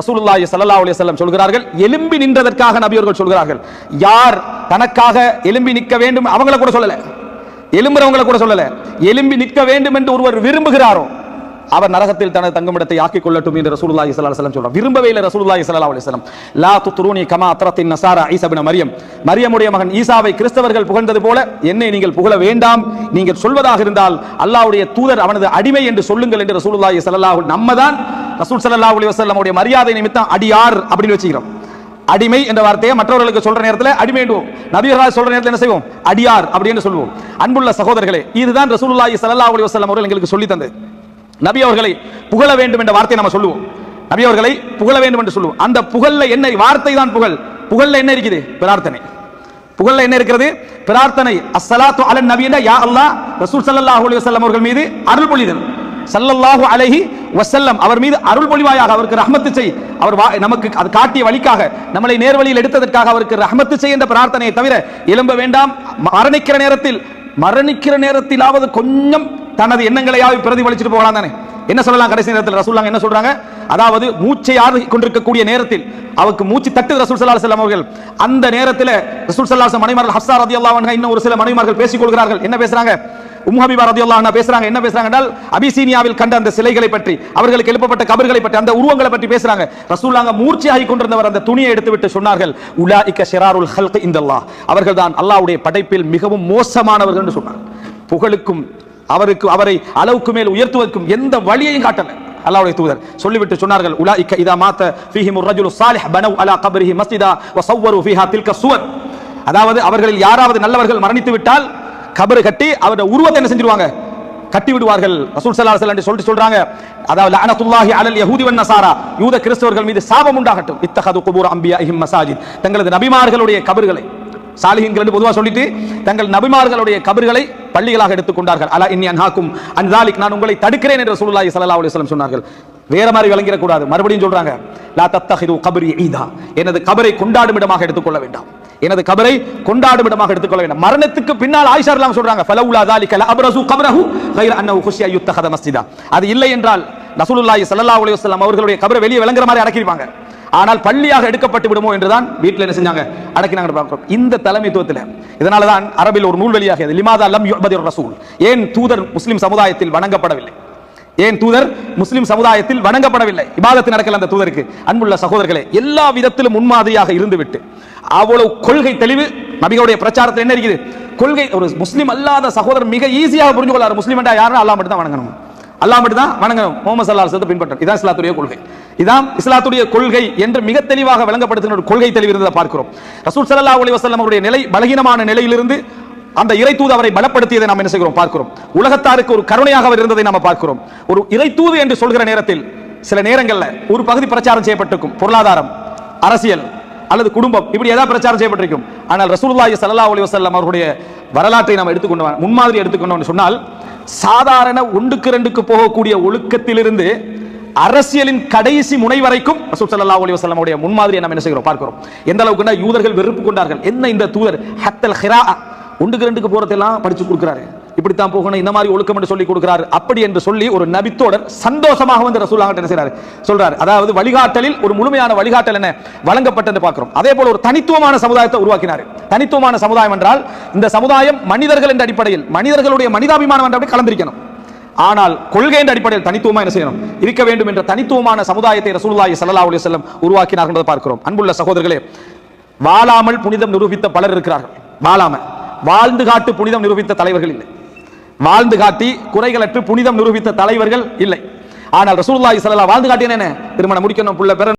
ரசூலுல்லாஹி ஸல்லல்லாஹு அலைஹி வஸல்லம் சொல்கிறார்கள் எலும்பி நின்றதற்காக நபி அவர்கள் சொல்கிறார்கள். யார் தனக்காக எலும்பி நிற்க வேண்டும்? அவங்கள கூட சொல்லல. எலும்புறவங்கள கூட சொல்லல. எலும்பி நிற்க வேண்டும் என்று ஒருவர் விரும்புகிறாரோ அவர் நரகத்தில் தனது தங்குமிடத்தை ஆக்கிக் கொள்ளட்டும் என்று ரசூலுல்லாஹி ஸல்லல்லாஹு அலைஹி வஸல்லம் சொல்றார். விரும்பவே இல்லை ரசூலுல்லாஹி ஸல்லல்லாஹு அலைஹி வஸல்லம். லா துத்ரூனி கமா அத்ரத்தின் நசாரா ஈசா இப்னு மரியம். மரியமுடைய மகன் ஈசாவை கிறிஸ்தவர்கள் புகழ்ந்தது போல என்னை நீங்கள் புகழ வேண்டாம். நீங்கள் சொல்வதாக இருந்தால் அல்லாஹ்வுடைய தூதர் அவனது அடிமை என்று சொல்லுங்கள் என்று ரசூலுல்லாஹி ஸல்லல்லாஹு நம்ம தான் ரசூல் ஸல்லல்லாஹு அலைஹி உடைய மரியாதை நிமித்தம் அடியார் அப்படின்னு வச்சுக்கிறோம். அடிமை என்ற வார்த்தையை மற்றவர்களுக்கு சொல்ற நேரத்தில் அடிமை என்றுவோம் சொல்ற நேரத்தில் என்ன செய்வோம்? அடியார் அப்படின்னு சொல்லுவோம் அன்புள்ள சகோதரர்களே இதுதான் ரசூலுல்லாஹி சல்லா அலி வசல்லம் அவர்கள் எங்களுக்கு சொல்லி தந்தது. நபி அவர்களை புகழ வேண்டும் என்ற வார்த்தையை நம்ம சொல்லுவோம். நபி அவர்களை புகழ வேண்டும் என்று சொல்லுவோம். அந்த புகழ்ல என்ன வார்த்தை தான் புகழ். புகழ்ல என்ன இருக்குது? பிரார்த்தனை. புகழ்ல என்ன இருக்கிறது? பிரார்த்தனை. அஸ்ஸலாத்து அலன் நபி யா அல்லாஹ் ரசூல் ஸல்லல்லாஹு அலைஹி வஸல்லம் அவர்கள் மீது அருள் பொழிதல். சல்லல்லாஹு அழகி வசல்லம் அவர் மீது அருள் பொழிவாயாக அவருக்கு ரஹமத்து செய். அவர் வா- நமக்கு அது காட்டிய வழிக்காக நம்மளை நேர்வழியில் எடுத்ததற்காக அவருக்கு ரஹமத்து செய் என்ற பிரார்த்தனையை தவிர எழும்ப வேண்டாம். மரணிக்கிற நேரத்தில் மரணிக்கிற நேரத்திலாவது கொஞ்சம் தனது எண்ணங்களையாவது பிரதிபலிச்சுட்டு போகலாம் தானே. என்ன சொல்லலாம் கடைசி நேரத்தில்? ரசூல்லாங்க என்ன சொல்றாங்க? அதாவது மூச்சை ஆறு கொண்டிருக்கக்கூடிய நேரத்தில் அவருக்கு மூச்சு தட்டு ரசூல் சல்லா செல்லம் அவர்கள். அந்த நேரத்தில் ரசூல் சல்லா மனைமார்கள் ஹப்சா ரதி அல்லாவன் இன்னும் ஒரு சில மனைமார்கள் பேசிக் கொள்கிறார்கள் என்ன பேசுறாங்க? உம்ஹபிபா ரதி பேசுறாங்க. என்ன பேசுறாங்க என்றால் அபிசீனியாவில் கண்ட அந்த சிலைகளை பற்றி அவர்களுக்கு எழுப்பப்பட்ட கபர்களை பற்றி அந்த உருவங்களை பற்றி பேசுறாங்க. ரசூல்லாங்க மூர்ச்சியாகி கொண்டிருந்தவர் அந்த துணியை எடுத்துவிட்டு சொன்னார்கள் உலா இக்க ஷெராருல் ஹல்க் இந்தல்லாஹ் அவர்கள் தான் அல்லாஹ்வுடைய படைப்பில் மிகவும் மோசமானவர்கள் என்று சொன்னார் புகழுக்கும் அவருக்கு அவரை அளவுக்கு மேல் உயர்த்துவதற்கும் எந்த வழியையும் காட்டல. அல்லாஹ்வுடைய தூதர் சொல்லிவிட்டு சொன்னார்கள் உலா இக்க இதா மாத்த ஃபீஹிம் ரஜுலு சாலிஹ் பனவ் அலா கபரிஹி மஸ்ஜிதா வஸவ்வரு ஃபீஹா தில்க சுவர் அதாவது அவர்களில் யாராவது நல்லவர்கள் மரணித்து விட்டால் கபரு கட்டி அவருடைய உருவத்தை என்ன செஞ்சிருவாங்க? கட்டி விடுவார்கள். ரசூல் சல்லா அலைஹி சொல்லிட்டு சொல்றாங்க. அதாவது அனத்துல்லாஹி அலல் யஹூதி வன் நசாரா. யூத கிறிஸ்தவர்கள் மீது சாபம் உண்டாகட்டும். இத்தகது குபூர் அம்பியா இஹிம் மசாஜித். தங்களது நபிமார்களுடைய கபர்களை சாலிஹின்கள் என்று பொதுவாக சொல்லிட்டு தங்கள் நபிமார்களுடைய கபர்களை பள்ளிகளாக எடுத்துக்கொண்டார்கள் அலா இன்னி அன்ஹாக்கும் அன்தாலிக் நான் உங்களை தடுக்கிறேன் என்று ரசூலுல்லாஹி ஸல்லல்லாஹு அலைஹி வஸல்லம் சொன்னார்கள். வேற மாதிரி விளங்கிடக்கூடாது மறுபடியும் சொல்றாங்க லா தத்தஹிது கபரி ஈதா. எனது கபரை கொண்டாடும் இடமாக எடுத்துக்கொள்ள வேண்டாம். எனது கபரை கொண்டாடும் இடமாக எடுத்துக்கொள்ள வேண்டும். மரணத்துக்கு பின்னால் ஆயிஷா இல்லாம் சொல்றாங்க ஃபலவுலா தாலிகல அப்ரசு கபரஹு கைர் அன்னஹு ஹுஷியா யுத்தஹத மஸ்ஜிதா. அது இல்லை என்றால் ரசூலுல்லாஹி ஸல்லல்லாஹு அலைஹி வஸல்லம் அவர்களுடைய கபரை வெளியே விளங்குற மாதிரி அடக்கிருப்பாங்க ஆனால் பள்ளியாக எடுக்கப்பட்டு விடுமோ என்றுதான் வீட்டில் என்ன செஞ்சாங்க? அடக்கினாங்க பார்க்கிறோம் இந்த தலைமைத்துவத்தில் இதனால தான் அரபில் ஒரு நூல் வெளியாகியது லிமாதா லம் யுபதி ரசூல். ஏன் தூதர் முஸ்லிம் சமுதாயத்தில் வணங்கப்படவில்லை? ஏன் தூதர் முஸ்லிம் சமுதாயத்தில் வணங்கப்படவில்லை? இபாதத்து நடக்கல அந்த தூதருக்கு. அன்புள்ள சகோதரர்களே எல்லா விதத்திலும் முன்மாதிரியாக இருந்துவிட்டு அவ்வளவு கொள்கை தெளிவு நபிகளுடைய பிரச்சாரத்தில் என்ன இருக்குது? கொள்கை ஒரு முஸ்லீம் அல்லாத சகோதரர் மிக ஈஸியாக புரிஞ்சு கொள்ளார் முஸ்லீம் என்றா யாரும் அல்லா மட்டும் தான் வணங்கணும். அல்லா மட்டும் தான் வணங்கணும். முகமது சல்லா சேர்த்து பின்பற்றும் இதான் இஸ்லாத்துடைய கொள்கை. இதான் இஸ்லாத்துடைய கொள்கை என்று மிக தெளிவாக விளங்கப்படுத்துகிற ஒரு கொள்கை தெளிவு இருந்ததை பார்க்கிறோம். ரசூல் சல்லா அலி வசல்லம் அவருடைய நிலை பலகீனமான நிலையிலிருந்து அந்த இறை தூது அவரை பலப்படுத்தியதை நாம் என்ன செய்கிறோம்? பார்க்கிறோம். உலகத்தாருக்கு ஒரு கருணையாக அவர் இருந்ததை நாம் பார்க்கிறோம். ஒரு இறை தூது என்று சொல்கிற நேரத்தில் சில நேரங்கள்ல ஒரு பகுதி பிரச்சாரம் செய்யப்பட்டிருக்கும். பொருளாதாரம் அரசியல் அல்லது குடும்பம் இப்படி ஏதாவது பிரச்சாரம் செய்யப்பட்டிருக்கும். ஆனால் ரசூல்லாய் சல்லா அலி வசல்லம் அவருடைய வரலாற்றை நாம் எடுத்துக்கொண்டு முன்மாதிரி எடுத்துக்கொண்டோம் சொன்னால் சாதாரண ஒன்றுக்கு ரெண்டுக்கு போகக்கூடிய ஒழுக்கத்திலிருந்து அரசியலின் கடைசி முனை வரைக்கும் ரசூல் சல்லா அலி வஸல்லம் உடைய முன்மாதிரியை நாம் என்ன செய்கிறோம்? பார்க்கிறோம். எந்த அளவுக்குன்னா யூதர்கள் வெறுப்பு கொண்டார்கள். என்ன இந்த தூதர்? ஹத்தல் ஹிரா ஒன்றுக்கு ரெண்டுக்கு போறதெல்லாம் படிச்சு கொடுக்குறாரு. இப்படித்தான் போகணும் இந்த மாதிரி ஒழுக்கம் என்று சொல்லி கொடுக்கிறார். அப்படி என்று சொல்லி ஒரு நபித்தோடர் சந்தோஷமாக வந்து ரசூலாக என்ன செய்யறாரு சொல்றாரு. அதாவது வழிகாட்டலில் ஒரு முழுமையான வழிகாட்டல் என்ன? வழங்கப்பட்டது பார்க்கிறோம். அதே போல ஒரு தனித்துவமான சமுதாயத்தை உருவாக்கினார். தனித்துவமான சமுதாயம் என்றால் இந்த சமுதாயம் மனிதர்கள் என்ற அடிப்படையில் மனிதர்களுடைய மனிதாபிமானம் என்ற அப்படி கலந்திருக்கணும். ஆனால் கொள்கை என்ற அடிப்படையில் தனித்துவமா என்ன செய்யணும்? இருக்க வேண்டும் என்ற தனித்துவமான சமுதாயத்தை ரசூலுல்லாஹி ஸல்லல்லாஹு அலைஹி வஸல்லம் உருவாக்கினார் என்பதை பார்க்கிறோம். அன்புள்ள சகோதரர்களே வாழாமல் புனிதம் நிரூபித்த பலர் இருக்கிறார்கள். வாழாம வாழ்ந்து காட்டு புனிதம் நிரூபித்த தலைவர்கள் இல்லை. வாழ்ந்து காட்டி குறைகளற்று புனிதம் நிரூபித்த தலைவர்கள் இல்லை. ஆனால் ரசூல்லாய் ஸல்லல்லாஹு வாழ்ந்து காட்டிய என்ன? திருமணம் முடிக்கணும் புள்ள பெற